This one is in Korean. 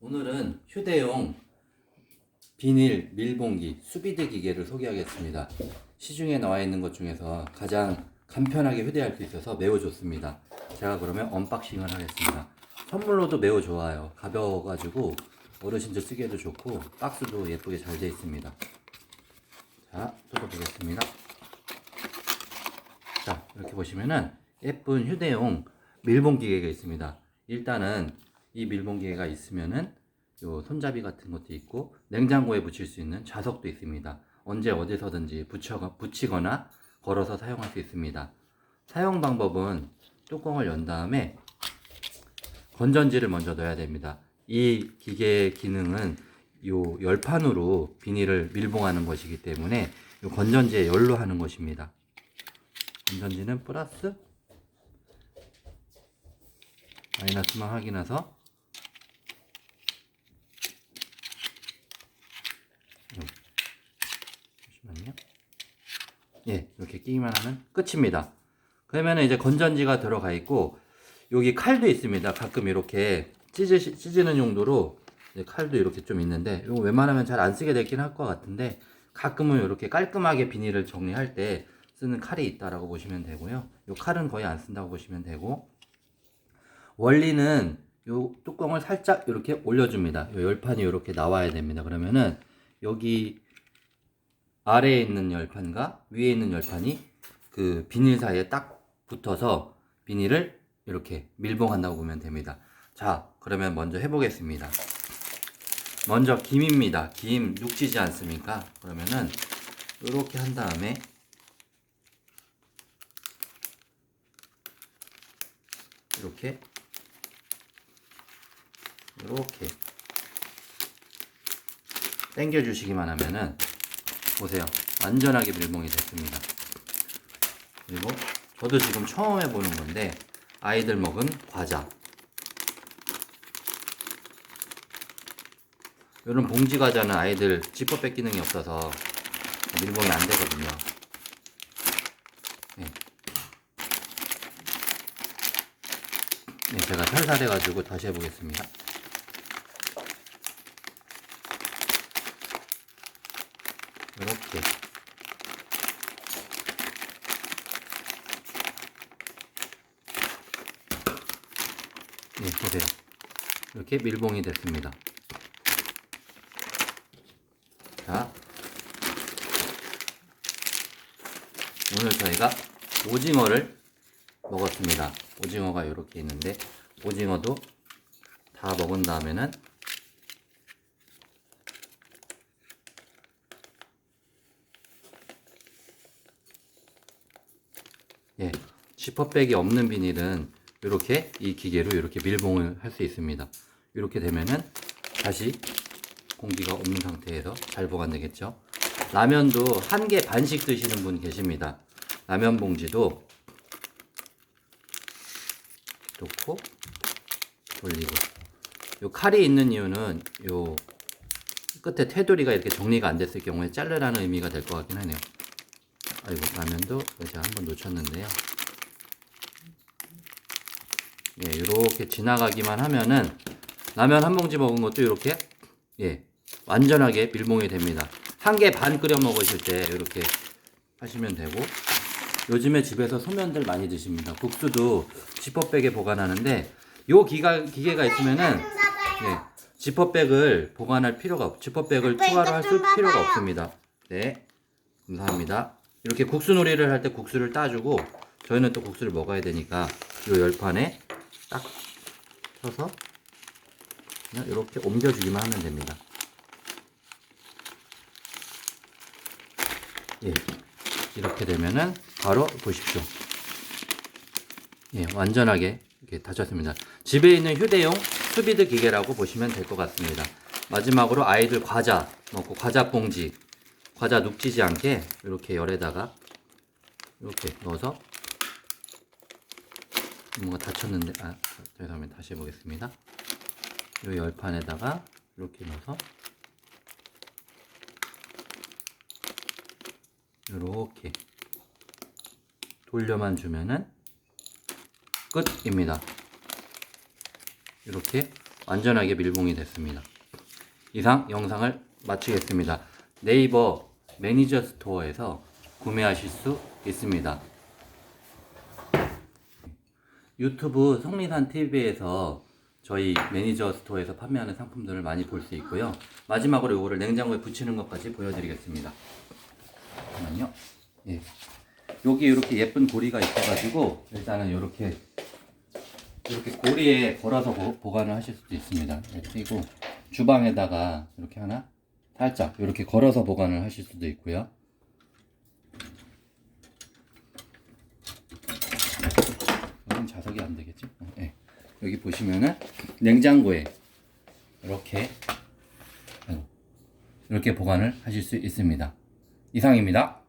오늘은 휴대용 비닐 밀봉기 수비드 기계를 소개하겠습니다. 시중에 나와 있는 것 중에서 가장 간편하게 휴대할 수 있어서 매우 좋습니다. 제가 그러면 언박싱을 하겠습니다. 선물로도 매우 좋아요. 가벼워가지고 어르신들 쓰기에도 좋고 박스도 예쁘게 잘 되어 있습니다. 자, 뜯어보겠습니다. 자, 이렇게 보시면은 예쁜 휴대용 밀봉 기계가 있습니다. 일단은 이 밀봉 기계가 있으면은 요 손잡이 같은 것도 있고 냉장고에 붙일 수 있는 좌석도 있습니다. 언제 어디서든지 붙여 붙이거나 걸어서 사용할 수 있습니다. 사용 방법은 뚜껑을 연 다음에 건전지를 먼저 넣어야 됩니다. 이 기계의 기능은 요 열판으로 비닐을 밀봉하는 것이기 때문에 요 건전지에 열로 하는 것입니다. 건전지는 플러스 마이너스만 확인해서 음. 잠시만요. 예, 이렇게 끼기만 하면 끝입니다. 그러면 이제 건전지가 들어가 있고 여기 칼도 있습니다. 가끔 이렇게 찢으, 찢는 용도로 칼도 이렇게 좀 있는데 이거 웬만하면 잘 안 쓰게 되긴 할 것 같은데 가끔은 이렇게 깔끔하게 비닐을 정리할 때 쓰는 칼이 있다라고 보시면 되고요. 이 칼은 거의 안 쓴다고 보시면 되고 원리는 요 뚜껑을 살짝 이렇게 올려줍니다. 요 열판이 이렇게 나와야 됩니다. 그러면은 여기 아래에 있는 열판과 위에 있는 열판이 그 비닐 사이에 딱 붙어서 비닐을 이렇게 밀봉한다고 보면 됩니다. 자, 그러면 먼저 해보겠습니다. 먼저 김입니다. 김 육지지 않습니까? 그러면은 이렇게 한 다음에 이렇게 이렇게 당겨 주시기만 하면은 보세요 완전하게 밀봉이 됐습니다 그리고 저도 지금 처음 해보는 건데 아이들 먹은 과자 이런 봉지 과자는 아이들 지퍼백 기능이 없어서 밀봉이 안 되거든요 네. 네, 제가 살살해가지고 다시 해보겠습니다. 이렇게 네, 보세요. 이렇게 밀봉이 됐습니다. 자, 오늘 저희가 오징어를 먹었습니다. 오징어가 이렇게 있는데 오징어도 다 먹은 다음에는 예, 지퍼백이 없는 비닐은 이렇게 이 기계로 이렇게 밀봉을 할 수 있습니다. 이렇게 되면은 다시 공기가 없는 상태에서 잘 보관되겠죠. 라면도 한 개 반씩 드시는 분 계십니다. 라면 봉지도 놓고 돌리고 요 칼이 있는 이유는 요 끝에 테두리가 이렇게 정리가 안 됐을 경우에 자르라는 의미가 될 것 같긴 하네요 아이고 라면도 제가 한번 놓쳤는데요 예, 이렇게 지나가기만 하면은 라면 한 봉지 먹은 것도 이렇게 예 완전하게 밀봉이 됩니다 한 개 반 끓여 먹으실 때 이렇게 하시면 되고 요즘에 집에서 소면들 많이 드십니다. 국수도 지퍼백에 보관하는데 요 기가, 기계가 있으면은 예, 지퍼백을 보관할 필요가 없, 지퍼백을 추가로 할좀 필요가. 없습니다. 네, 감사합니다. 이렇게 국수놀이를 할 때 국수를 따주고 저희는 또 국수를 먹어야 되니까 요 열판에 딱 쳐서 그냥 이렇게 옮겨주기만 하면 됩니다. 예, 이렇게 되면은 바로 보십시오. 예, 완전하게 이렇게 닫혔습니다. 집에 있는 휴대용 수비드 기계라고 보시면 될 것 같습니다. 마지막으로 아이들 과자 먹고 과자 봉지, 과자 눅지지 않게 이렇게 열에다가 이렇게 넣어서 뭔가 닫혔는데 아 죄송합니다. 다시 해보겠습니다. 이 열판에다가 이렇게 넣어서 이렇게 돌려만 주면은 끝입니다. 이렇게 완전하게 밀봉이 됐습니다. 이상 영상을 마치겠습니다. 네이버 매니저 스토어에서 구매하실 수 있습니다. 유튜브 성리산 TV에서 저희 매니저 스토어에서 판매하는 상품들을 많이 볼 수 있고요. 마지막으로 이거를 냉장고에 붙이는 것까지 보여드리겠습니다. 잠깐만요. 예. 여기 이렇게 예쁜 고리가 있어가지고 일단은 이렇게 이렇게 고리에 걸어서 보, 보관을 하실 수도 있습니다. 이렇게 띄고 주방에다가 이렇게 하나 살짝 이렇게 걸어서 보관을 하실 수도 있고요. 여긴 자석이 안 되겠지? 어, 예. 여기 보시면은 냉장고에 이렇게 이렇게 보관을 하실 수 있습니다. 이상입니다.